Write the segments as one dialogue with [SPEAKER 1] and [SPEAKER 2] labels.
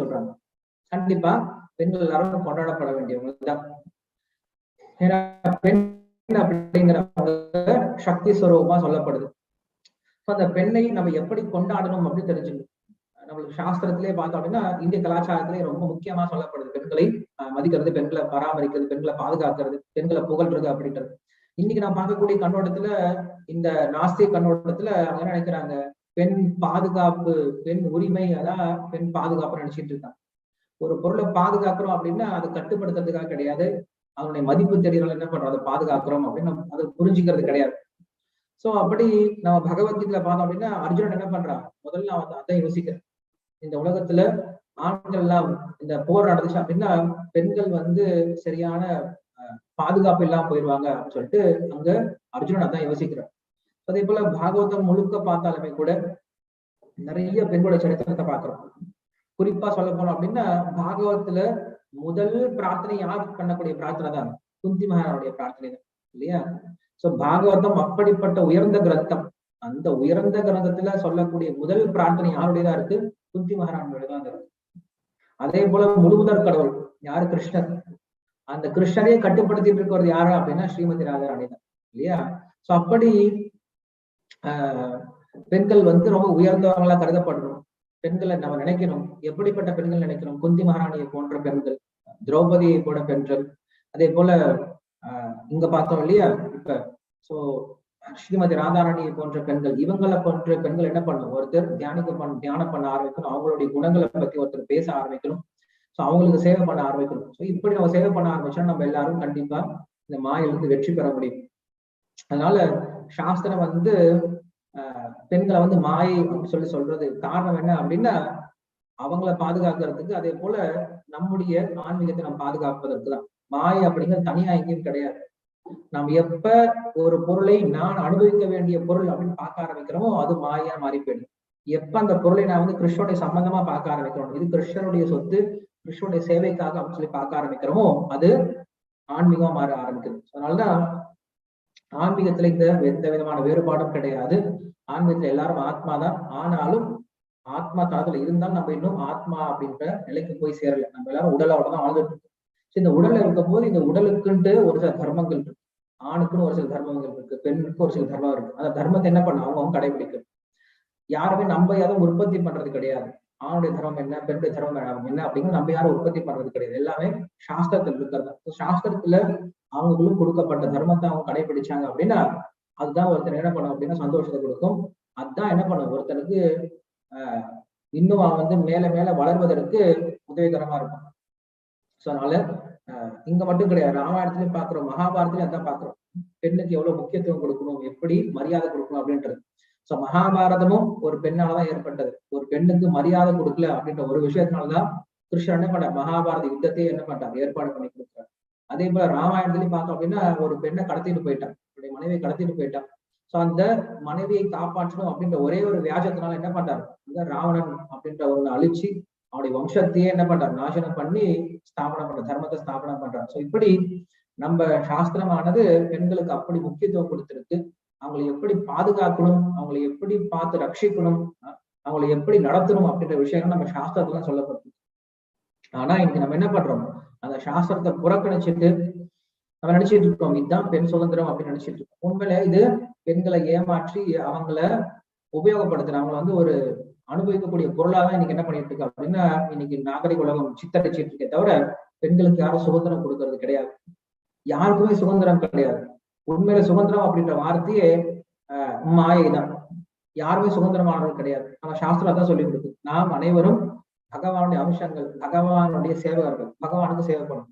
[SPEAKER 1] சொல்றாங்க. கண்டிப்பா பெண்கள் எல்லாரும் கொண்டாடப்பட வேண்டியவங்க தான் ஏன்னா பெண் அப்படிங்கிறவங்க சக்தி ஸ்வரூபமா சொல்லப்படுது. அந்த பெண்ணை நம்ம எப்படி கொண்டாடணும் அப்படின்னு தெரிஞ்சுக்கணும். நம்மளுக்கு சாஸ்திரத்திலே பார்த்தோம் அப்படின்னா இந்திய கலாச்சாரத்திலே ரொம்ப முக்கியமா சொல்லப்படுது. பெண்களை மதிக்கிறது பெண்களை பராமரிக்கிறது பெண்களை பாதுகாக்கிறது பெண்களை புகழ்றது அப்படின்றது. இன்னைக்கு நான் பார்க்கக்கூடிய கண்ணோட்டத்துல இந்த நாஸ்திய கண்ணோட்டத்துல அவங்க என்ன நினைக்கிறாங்க? பெண் பாதுகாப்பு பெண் உரிமை அதான் பெண் பாதுகாப்பு நினைச்சிட்டு இருக்காங்க. ஒரு பொருளை பாதுகாக்கிறோம் அப்படின்னா அதை கட்டுப்படுத்துறதுக்காக கிடையாது. அதனுடைய மதிப்பு தெரியல என்ன பண்றோம்? அதை பாதுகாக்கிறோம் அப்படின்னு அதை புரிஞ்சுக்கிறது கிடையாது. சோ அப்படி நம்ம பகவத்கீதையில பார்த்தோம் அப்படின்னா அர்ஜுனன் என்ன பண்றான்? முதல்ல அவன் அதான் யோசிக்கிறேன். இந்த உலகத்துல ஆண்கள் எல்லாம் இந்த போர் நடந்துச்சு அப்படின்னா பெண்கள் வந்து சரியான பாதுகாப்பு இல்லாம போயிடுவாங்க அப்படின்னு சொல்லிட்டு அங்க அர்ஜுனன் அதான் யோசிக்கிறார் அதே போல பாகவதம் முழுக்க பார்த்தாலுமே கூட நிறைய பெண்களுடைய சரித்திரத்தை பாக்குறோம் குறிப்பா சொல்ல போனோம் அப்படின்னா பாகவத்துல முதல் பிரார்த்தனை யார் பண்ணக்கூடிய பிரார்த்தனை தான்? குந்தி மகாராவுடைய பிரார்த்தனை தான் இல்லையா? சோ பாகவதம் அப்படிப்பட்ட உயர்ந்த கிரந்தம். அந்த உயர்ந்த கிரந்தத்துல சொல்லக்கூடிய முதல் பிரார்த்தனை யாருடையதா இருக்கு? குந்தி மகாராணியுடையதான் இருக்கு. அதே போல முழுமுதற் கடவுள் யாரு? கிருஷ்ணர். அந்த கிருஷ்ணரையே கட்டுப்படுத்திட்டு இருக்கிறது யாரு அப்படின்னா ஸ்ரீமதி ராஜாராணி தான் இல்லையா? சோ அப்படி பெண்கள் வந்து ரொம்ப உயர்ந்தவங்களா கருதப்படணும். பெண்களை நம்ம நினைக்கணும். எப்படிப்பட்ட பெண்கள் நினைக்கணும்? குந்தி மகாராணியை போன்ற பெண்கள் திரௌபதியை போல பெண்கள். அதே போல ஆஹ் இங்க பார்த்தோம் இல்லையா? இப்ப சோ ஸ்ரீமதி ராதாராணியை போன்ற பெண்கள் இவங்களை போன்ற பெண்கள் என்ன பண்ணும்? ஒருத்தர் தியானிக்க பண்ண தியானம் பண்ண ஆரம்பிக்கணும். அவங்களுடைய குணங்களை பத்தி ஒருத்தர் பேச ஆரம்பிக்கணும். ஸோ அவங்களுக்கு சேவை பண்ண ஆரம்பிக்கணும். ஸோ இப்படி நம்ம சேவை பண்ண ஆரம்பிச்சோம்னா நம்ம எல்லாரும் கண்டிப்பா இந்த மாயிலிருந்து வெற்றி பெற முடியும். அதனால சாஸ்திரம் வந்து பெண்களை வந்து மாயை அப்படின்னு சொல்லி சொல்றது காரணம் என்ன அப்படின்னா அவங்கள பாதுகாக்கிறதுக்கு அதே போல நம்முடைய ஆன்மீகத்தை நம்ம பாதுகாப்பதற்கு தான் மாயை அப்படிங்கிறது தனியா எங்கேயும் கிடையாது. நாம் எப்ப ஒரு பொருளை நான் அனுபவிக்க வேண்டிய பொருள் அப்படின்னு பார்க்க ஆரம்பிக்கிறோமோ அது மாயா மாறி போயிடும். எப்ப அந்த பொருளை நான் வந்து கிருஷ்ணனுடைய சம்பந்தமா பார்க்க ஆரம்பிக்கிறோம்? இது கிருஷ்ணனுடைய சொத்து கிருஷ்ணனுடைய சேவைக்காக அப்படின்னு சொல்லி பார்க்க ஆரம்பிக்கிறோமோ அது ஆன்மீகமா மாற ஆரம்பிக்குது. அதனாலதான் ஆன்மீகத்துல இந்த எந்த விதமான வேறுபாடும் கிடையாது. ஆன்மீகத்துல எல்லாரும் ஆத்மா தான் ஆனாலும் ஆத்மா தளத்துல இருந்தாலும் நம்ம இன்னும் ஆத்மா அப்படின்ற நிலைக்கு போய் சேரல. நம்ம எல்லாரும் உடலோட தான் வாழ்ந்துட்டு இருக்கோம் இந்த உடல்ல இருக்கும் போது இந்த உடலுக்குன்ட்டு ஒரு சில தர்மங்கள் இருக்கு. ஆணுக்குன்னு ஒரு சில தர்மங்கள் இருக்கு. பெண்ணுக்கு ஒரு சில தர்மம் இருக்கு. அந்த தர்மத்தை என்ன பண்ண அவங்க கடைபிடிக்கணும். யாருமே நம்ம யாரும் உற்பத்தி பண்றது கிடையாது. ஆணுடைய தர்மம் என்ன? பெண்ணுடைய தர்மம் என்ன? அப்படின்னு நம்ம யாரும் உற்பத்தி பண்றது கிடையாது. எல்லாமே சாஸ்திரத்தில் இருக்கிறது சாஸ்திரத்துல அவங்களுக்கும் கொடுக்கப்பட்ட தர்மத்தை அவங்க கடைபிடிச்சாங்க அப்படின்னா அதுதான் ஒருத்தர் என்ன பண்ணும் அப்படின்னா சந்தோஷத்தை கொடுக்கும். அதுதான் என்ன பண்ணும்? ஒருத்தனுக்கு ஆஹ் இன்னும் அவன் வந்து மேல மேல வளர்வதற்கு உதவிகரமா இருக்கும் சோ அதனால இங்க மட்டும் கிடையாது. ராமாயணத்திலயும் பாக்குறோம் மகாபாரத்திலயும் அதான் பாக்குறோம் பெண்ணுக்கு எவ்வளவு முக்கியத்துவம் கொடுக்கணும்? எப்படி மரியாதை கொடுக்கணும் அப்படின்றது. சோ மகாபாரதமும் ஒரு பெண்ணாலதான் ஏற்பட்டது. ஒரு பெண்ணுக்கு மரியாதை கொடுக்கல அப்படின்ற ஒரு விஷயத்தினாலதான் கிருஷ்ணன் என்ன பண்ண மகாபாரத யுத்தத்தையே என்ன பண்றாரு ஏற்பாடு பண்ணி கொடுக்குறாரு. அதே போல ராமாயணத்துலயும் பார்த்தோம் அப்படின்னா ஒரு பெண்ணை கடத்திட்டு போயிட்டான். அவருடைய மனைவியை கடத்திட்டு போயிட்டான். சோ அந்த மனைவியை காப்பாற்றணும் அப்படின்ற ஒரே ஒரு வியாஜத்தினால என்ன பண்றாரு? அந்த ராவணன் அப்படின்ற ஒரு அழிச்சு அவனுடைய வம்சத்தையே என்ன பண்றாரு? நாசனம் பண்ணி ஸ்தாபனம் பண்ற தர்மத்தை ஸ்தாபனம் பண்றாரு. சோ இப்படி நம்ம சாஸ்திரமானது பெண்களுக்கு அப்படி முக்கியத்துவம் கொடுத்திருக்கு. அவங்களை எப்படி பாதுகாக்கணும்? அவங்களை எப்படி பார்த்து ரட்சிக்கணும்? அவங்களை எப்படி நடத்தணும் அப்படின்ற விஷயங்கள் நம்ம சாஸ்திரத்துல சொல்லப்பட்டிருக்கு. ஆனா இன்னைக்கு நம்ம என்ன பண்றோம்? அந்த சாஸ்திரத்தை புறக்கணிச்சுட்டு நம்ம நினைச்சிட்டு இருக்கோம் இதுதான் பெண் சுதந்திரம் அப்படின்னு நினைச்சிட்டு இருக்கோம். உண்மையில இது பெண்களை ஏமாற்றி அவங்கள உபயோகப்படுத்துற அவங்களை வந்து ஒரு அனுபவிக்கக்கூடிய பொருளாதான் இன்னைக்கு என்ன பண்ணிட்டு இருக்கு அப்படின்னா இன்னைக்கு நாகரிக உலகம் சித்தரிச்சிட்டு இருக்கே தவிர பெண்களுக்கு யாரும் சுதந்திரம் கொடுக்கறது கிடையாது. யாருக்குமே சுதந்திரம் கிடையாது. உண்மையில சுதந்திரம் அப்படின்ற வார்த்தையே ஆஹ் மாயை தான் யாருமே சுதந்திரமானவர்கள் கிடையாது. ஆனா சாஸ்திரம் தான் சொல்லி கொடுக்குது. நாம் அனைவரும் பகவானுடைய அம்சங்கள் பகவானுடைய சேவகர்கள் பகவானுக்கு சேவை பண்ணணும்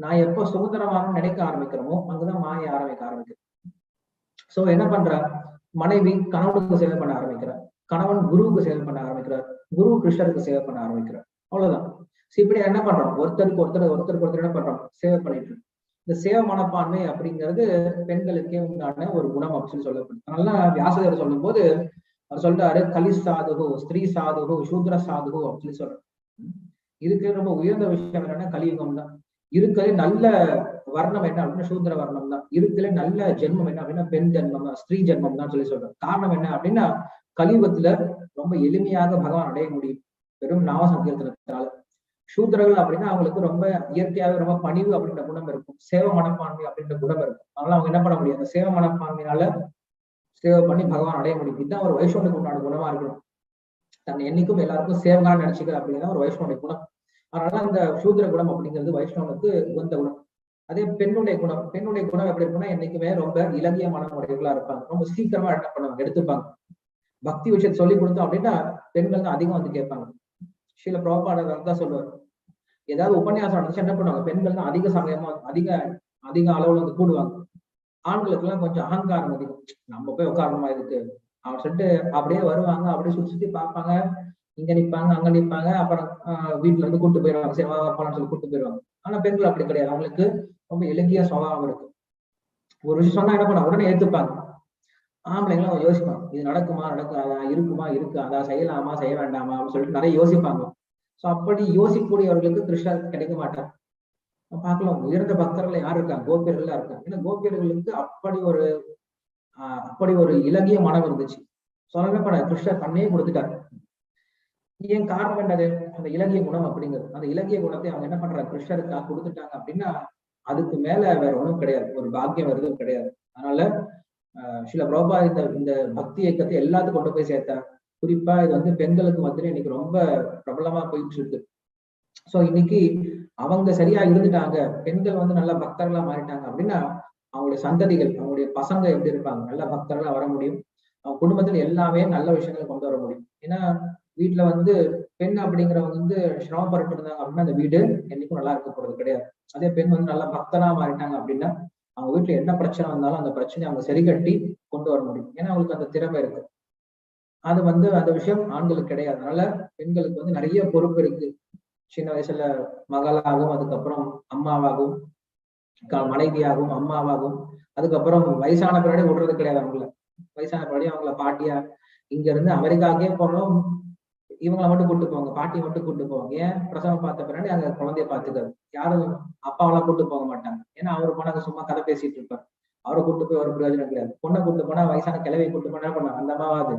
[SPEAKER 1] நான் எப்போ சுதந்திரமாக நினைக்க ஆரம்பிக்கிறோமோ அங்கதான் மாய ஆரம்பிக்க ஆரம்பிக்கிறேன் சோ என்ன பண்ற? மனைவி கணவனுக்கு சேவை பண்ண ஆரம்பிக்கிறார் கணவன் குருவுக்கு சேவை பண்ண ஆரம்பிக்கிறார் குரு கிருஷ்ணருக்கு சேவை பண்ண ஆரம்பிக்கிறார் அவ்வளவுதான். இப்படி என்ன பண்றோம்? ஒருத்தருக்கு ஒருத்தர் ஒருத்தருக்கு ஒருத்தர் என்ன பண்றோம்? சேவை பண்ணிட்டு இந்த சேவ மனப்பான்மை அப்படிங்கிறது பெண்களுக்கே உண்டான ஒரு குணம் அப்படின்னு சொல்லப்படுது அதனால வியாசகர் சொல்லும் போது அவர் சொல்றாரு கலி சாதுகு ஸ்திரீ சாதுகு சூத்ர சாதுகு அப்படின்னு சொல்றாரு. இதுக்கு ரொம்ப உயர்ந்த விஷயம் என்னன்னா கலியுகம் தான். இருக்கிறது நல்ல வர்ணம் என்ன அப்படின்னா சூத்ர வர்ணம் தான். இருக்கிற நல்ல ஜென்மம் என்ன அப்படின்னா பெண் ஜென்மம் தான் ஸ்திரீ ஜென்மம் தான் சொல்லி சொல்றேன் காரணம் என்ன அப்படின்னா கலியுகத்துல ரொம்ப எளிமையாக பகவான் அடைய முடியும். வெறும் நாம சங்கீர்த்தனத்தினால. சூத்திரர்கள் அப்படின்னா அவங்களுக்கு ரொம்ப இயற்கையாகவே ரொம்ப பணிவு அப்படின்ற குணம் இருக்கும். சேவ மனப்பான்மை அப்படின்ற குணம் இருக்கும். அதனால அவங்க என்ன பண்ண முடியும்? அந்த சேவ மனப்பான்மையினால சேவை பண்ணி பகவான் அடைய முடியும். இதுதான் ஒரு வைஷ்ணவனுக்கு உண்டான குணமா இருக்கணும். தன்னை என்னைக்கும் எல்லாருக்கும் சேவகான நினைச்சுக்கிற அப்படிங்கிறத ஒரு வைஷ்ணவனுடைய குணம். அதனால அந்த சூத்திர குணம் அப்படிங்கிறது வைஷ்ணவனுக்கு உகந்த குணம். அதே பெண்ணுடைய குணம். பெண்ணுடைய குணம் எப்படி இருக்குன்னா என்னைக்குமே ரொம்ப இலகிய மனமுடையவர்களா இருப்பாங்க. ரொம்ப சீக்கிரமா என்ன பண்ணுவாங்க? எடுத்துப்பாங்க. பக்தி விஷயத்தை சொல்லி கொடுத்தோம் அப்படின்னா பெண்கள் தான் அதிகம் வந்து கேட்பாங்க. சில பிரபாடர் தான் சொல்லுவார். ஏதாவது உபன்யாசம் நடந்துச்சு என்ன பண்ணுவாங்க? பெண்கள் தான் அதிக சமயமா அதிக அதிக அளவுல வந்து கூடுவாங்க. ஆண்களுக்கு எல்லாம் கொஞ்சம் அகங்காரம் அதிகம். நம்ம போய் உட்காரணுமா இதுக்கு அவன் சொல்லிட்டு அப்படியே வருவாங்க அப்படியே சுத்தி சுத்தி பார்ப்பாங்க. இங்க நிப்பாங்க அங்க நிப்பாங்க. அப்புறம் வீட்டுல இருந்து கூட்டு போயிடுவாங்க. சரி போலாம்னு சொல்லி கூட்டு போயிடுவாங்க. ஆனா பெண்கள் அப்படி கிடையாது. அவங்களுக்கு ரொம்ப இலக்கிய சுபாவம் இருக்கு. ஒரு விஷயம் சொன்னா என்ன பண்ண உடனே ஏத்துப்பாங்க. ஆம்பளைங்களும் யோசிப்பாங்க. இது நடக்குமா நடக்காதா இருக்குமா இருக்கு அதான் செய்யலாமா செய்ய வேண்டாமா அப்படின்னு சொல்லிட்டு நிறைய யோசிப்பாங்க. சோ அப்படி யோசிக்கக்கூடியவர்களுக்கு கிருஷ்ணர் கிடைக்க மாட்டார் பார்க்கலாம். உயர்ந்த பக்தர்கள் யார் இருக்காங்க? கோபியர்கள் இருக்காங்க. ஏன்னா கோபியர்களுக்கு அப்படி ஒரு அப்படி ஒரு இலகிய மனம் இருந்துச்சு. சொல்லவே பண்ண கிருஷ்ணர் தன்னையே கொடுத்துட்டாரு. ஏன் காரணம் என்னது அந்த இலகிய குணம் அப்படிங்கிறது. அந்த இலகிய குணத்தை அவங்க என்ன பண்றாங்க? கிருஷ்ணருக்கு கொடுத்துட்டாங்க அப்படின்னா அதுக்கு மேல வேற ஒண்ணும் கிடையாது. ஒரு பாக்கியம் வருது கிடையாது. அதனால சில பிரபா இந்த இந்த பக்தி இயக்கத்தை எல்லாத்துக்கும் கொண்டு போய் சேர்த்தார். குறிப்பா இது வந்து பெண்களுக்கு வந்துட்டு இன்னைக்கு ரொம்ப பிரபலமா போயிட்டு இருக்கு. சோ இன்னைக்கு அவங்க சரியா இருந்துட்டாங்க பெண்கள் வந்து நல்ல பக்தர்களா மாறிட்டாங்க அப்படின்னா அவங்களுடைய சந்ததிகள் அவங்களுடைய பசங்க எப்படி இருப்பாங்க? நல்ல பக்தர்களா வர முடியும். அவங்க குடும்பத்துல எல்லாமே நல்ல விஷயங்களை கொண்டு வர முடியும். ஏன்னா வீட்டுல வந்து பெண் அப்படிங்கிறவங்க வந்து சிரமப்பட்டு இருந்தாங்க அப்படின்னா அந்த வீடு என்னைக்கும் நல்லா இருக்க போறது கிடையாது. அதே பெண் வந்து நல்லா பக்தனா மாறிட்டாங்க அப்படின்னா அவங்க வீட்டுல என்ன பிரச்சனை வந்தாலும் அந்த பிரச்சனையை அவங்க சரி கட்டி கொண்டு வர முடியும். ஏன்னா அவங்களுக்கு அந்த திறமை இருக்கு. அது வந்து அந்த விஷயம் ஆண்களுக்கு கிடையாது. அதனால பெண்களுக்கு வந்து நிறைய பொறுப்பு இருக்கு. சின்ன வயசுல மகளாகவும் அதுக்கப்புறம் அம்மாவாகவும் மனைவியாகவும் அம்மாவாகவும் அதுக்கப்புறம் வயசான பின்னாடி விடுறது கிடையாது அவங்கள. வயசான பின்னாடி அவங்கள பாட்டியா இங்க இருந்து அமெரிக்காக்கே போனோம். இவங்களை மட்டும் கூட்டு போவாங்க பாட்டியை மட்டும் கூட்டு போவாங்க. ஏன்? பிரசவம் பார்த்த பின்னாடி அங்க குழந்தைய பாத்துக்காது யாரும் அப்பாவெல்லாம் கூட்டு போக மாட்டாங்க. ஏன்னா அவரு போனாங்க சும்மா கதை பேசிட்டு இருப்பார். அவரை கூட்டு போய் ஒரு பிரயோஜனம் கிடையாது. பொண்ணை கூட்டு போனா வயசான கிளவியை கூட்டு போனா பண்ணாங்க அந்த அம்மாவாது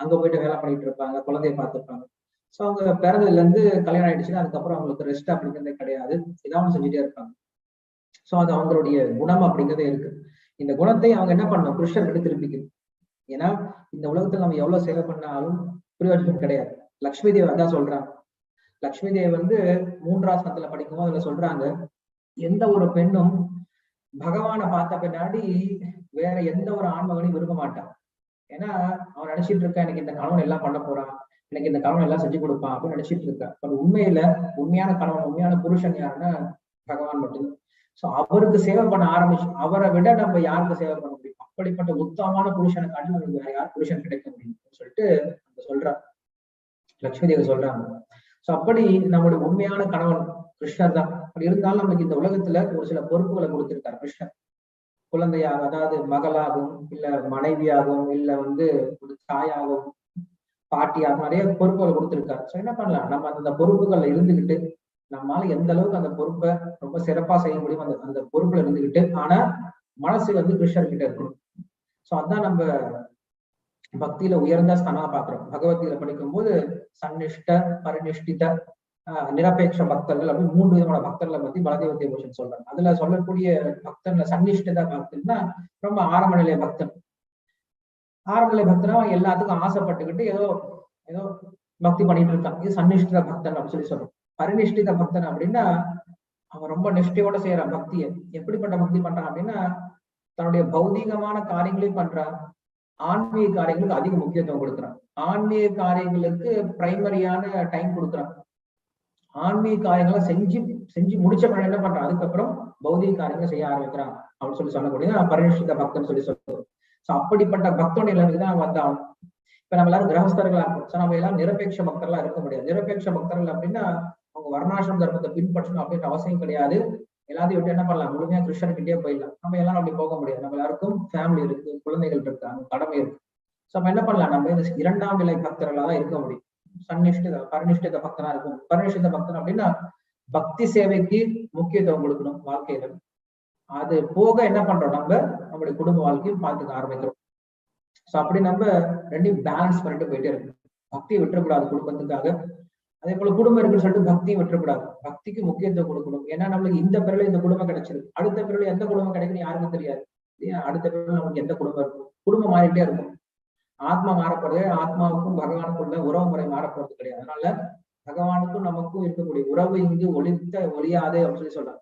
[SPEAKER 1] அங்க போயிட்டு வேலை பண்ணிட்டு இருப்பாங்க குழந்தைய பார்த்துருப்பாங்க ஸோ அவங்க பிறந்ததுலேருந்து கல்யாணம் ஆயிடுச்சுன்னா அதுக்கப்புறம் அவங்களுக்கு ரெஸ்ட் அப்படிங்கிறதே கிடையாது. ஏதாவது செஞ்சுட்டே இருப்பாங்க ஸோ அது அவங்களுடைய குணம் அப்படிங்கிறதே இருக்கு. இந்த குணத்தை அவங்க என்ன பண்ணணும்? கிருஷ்ணர் திருப்பிக்கணும் ஏன்னா இந்த உலகத்துல நம்ம எவ்வளவு சேவை பண்ணாலும் பிரயோஜனம் கிடையாது. லக்ஷ்மி தேவி அதான் சொல்றாங்க. லக்ஷ்மி தேவி வந்து மூன்றாசனத்துல படிக்கும்போது அதுல சொல்றாங்க எந்த ஒரு பெண்ணும் பகவானை பார்த்த பின்னாடி வேற எந்த ஒரு ஆண்மகனையும் விரும்ப மாட்டான். ஏன்னா அவன் நினைச்சிட்டு இருக்கான் எனக்கு இந்த கணவன் எல்லாம் பண்ண போறான் எனக்கு இந்த கணவன் எல்லாம் செஞ்சு கொடுப்பான் அப்படின்னு நினைச்சிட்டு இருக்கான் பட் உண்மையில உண்மையான கணவன் உண்மையான புருஷன் யாருன்னா பகவான் மட்டும்தான் சோ அவருக்கு சேவை பண்ண ஆரம்பிச்சு அவரை விட நம்ம யாருக்கு சேவை பண்ண முடியும்? அப்படிப்பட்ட உத்தமமான புருஷனை காட்டி நமக்கு வேற யார் புருஷன் கிடைக்க முடியும்? சொல்லிட்டு அந்த சொல்றான். லட்சுமி தேவி சொல்றாங்க. சோ அப்படி நம்மளுடைய உண்மையான கணவன் கிருஷ்ணர் தான். அப்படி இருந்தாலும் நமக்கு இந்த உலகத்துல ஒரு சில பொறுப்புகளை கொடுத்திருக்காரு கிருஷ்ணர். குழந்தையாக அதாவது மகளாகவும் இல்ல மனைவியாகவும் இல்ல வந்து ஒரு தாயாகவும் பாட்டியாகவும் நிறைய பொறுப்புகளை கொடுத்துருக்காரு. ஸோ என்ன பண்ணலாம்? நம்ம அந்த பொறுப்புகள்ல இருந்துகிட்டு நம்மளால எந்த அளவுக்கு அந்த பொறுப்பை ரொம்ப சிறப்பா செய்ய முடியும் அந்த அந்த பொறுப்புல இருந்துகிட்டு ஆனா மனசு வந்து கிருஷ்ணர் கிட்ட இருக்கணும் ஸோ அதான் நம்ம பக்தியில உயர்ந்த ஸ்தானா பாக்குறோம் பகவத்கீதை படிக்கும் போது சன்னிஷ்ட பரிநிஷ்டித நிரபேட்ச பக்தர்கள் அப்படின்னு மூன்று விதமான பக்தர்களை பத்தி பலதேவ தேவோஷன் சொல்றாங்க. அதுல சொல்லக்கூடிய பக்தர்ல சன்னிஷ்டதா பக்தன்னா ரொம்ப ஆரம்ப நிலை பக்தன் ஆரம்ப நிலை பக்தனா அவன் எல்லாத்துக்கும் ஆசைப்பட்டுக்கிட்டு ஏதோ ஏதோ பக்தி பண்ணிட்டு இருக்கான். இது சன்னிஷ்டித பக்தன் அப்படின்னு சொல்லி சொல்றோம். பரிநிஷ்டித பக்தன் அப்படின்னா அவன் ரொம்ப நிஷ்டையோட செய்யறான் பக்தியை. எப்படிப்பட்ட பக்தி பண்றான் அப்படின்னா தன்னுடைய பௌதீகமான காரியங்களையும் பண்றான். ஆன்மீக காரியங்களுக்கு அதிக முக்கியத்துவம் கொடுக்குறான். ஆன்மீக காரியங்களுக்கு பிரைமரியான டைம் கொடுக்குறான். ஆன்மீக காரியங்களை செஞ்சு செஞ்சு முடிச்ச பிறகு என்ன பண்றான்? அதுக்கப்புறம் பௌதிக காரியங்களை செய்ய ஆரம்பிக்கிறான் அப்படின்னு சொல்லி சொல்லக்கூடிய பரிநிஷ்டித பக்தன் சொல்லி சொல்லுவோம் சோ அப்படிப்பட்ட பக்தனுடைய நிலைமைக்கு தான் வந்தான். இப்ப நம்ம எல்லாரும் கிரகஸ்தர்களா இருக்கும். சோ நம்ம எல்லாம் நிரபேட்ச பக்தர்களா இருக்க முடியாது. நிரபேட்ச பக்தர்கள் அப்படின்னா அவங்க வர்ணாசிரம் தர்மத்தை பின்பற்றணும் அப்படின்ற அவசியம் கிடையாது. எல்லாத்தையும் விட்டு என்ன பண்ணலாம்? முழுமையா கிருஷ்ணர்கிட்டயே போயிடலாம். நம்ம எல்லாரும் அப்படி போக முடியாது. நம்ம எல்லாருக்கும் ஃபேமிலி இருக்கு குழந்தைகள் இருக்காங்க கடமை இருக்கு. சோ நம்ம என்ன பண்ணலாம்? நம்ம இந்த இரண்டாம் நிலை பக்தர்களா தான் இருக்க முடியும். சன்னிஷ்டித பரனிஷ்டித பக்தனா இருக்கும். பரனிஷ்டித பக்தன் அப்படின்னா பக்தி சேவைக்கு முக்கியத்துவம் கொடுக்கணும் வாழ்க்கையில. அது போக என்ன பண்றோம் நம்ம? நம்மளுடைய குடும்ப வாழ்க்கையும் பார்த்துக்க ஆரம்பிக்கிறோம். சோ அப்படி நம்ம ரெண்டையும் பேலன்ஸ் பண்ணிட்டு போயிட்டே இருக்கணும். பக்தியை விட்டுறக்கூடாது குடும்பத்துக்காக. அதே போல குடும்பம் இருக்குன்னு சொல்லிட்டு பக்தி விட்டுறக்கூடாது. பக்திக்கு முக்கியத்துவம் கொடுக்கணும். ஏன்னா நம்மளுக்கு இந்த பிறகு இந்த குடும்பம் கிடைச்சிருக்கு அடுத்த பிறகு எந்த குடும்பம் கிடைக்குன்னு யாருக்கும் தெரியாது. அடுத்த பிறகு நமக்கு எந்த குடும்பம் இருக்கும்? குடும்பம் மாறிட்டே இருக்கும். ஆத்மா மாறப்படுறது ஆத்மாவுக்கும் பகவானுக்குள்ள உறவு முறை மாறப்படுறது கிடையாது. அதனால பகவானுக்கும் நமக்கும் இருக்கக்கூடிய உறவு இங்கு ஒழித்த ஒழியாது அப்படின்னு சொல்லி சொல்றாங்க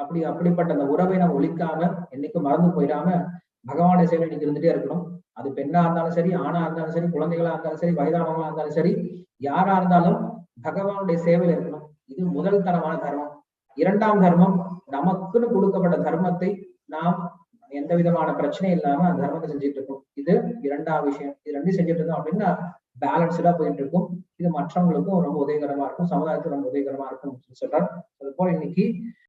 [SPEAKER 1] அப்படி அப்படிப்பட்ட அந்த உறவை நம்ம ஒழிக்காம என்னைக்கும் மறந்து போயிடாம பகவானுடைய சேவை இன்னைக்கு இருந்துட்டே இருக்கணும். அது பெண்ணா இருந்தாலும் சரி ஆணா இருந்தாலும் சரி குழந்தைகளா இருந்தாலும் சரி வயதானவங்களா இருந்தாலும் சரி யாரா இருந்தாலும் பகவானுடைய சேவையில இருக்கணும். இது முதல் தரமான தர்மம். இரண்டாம் தர்மம் நமக்குன்னு கொடுக்கப்பட்ட தர்மத்தை நாம் எந்த விதமான பிரச்சனையும் இல்லாம அந்த தர்மத்தை செஞ்சுட்டு இருக்கோம். இது இரண்டாவது விஷயம். இது ரெண்டும் செஞ்சுட்டு இருந்தோம் அப்படின்னா பேலன்ஸ்டா போயிட்டு இருக்கும். இது மற்றவங்களுக்கும் ரொம்ப உதவிகரமா இருக்கும். சமுதாயத்துக்கு ரொம்ப உதவிகரமா இருக்கும் சொல்றார். அது போல இன்னைக்கு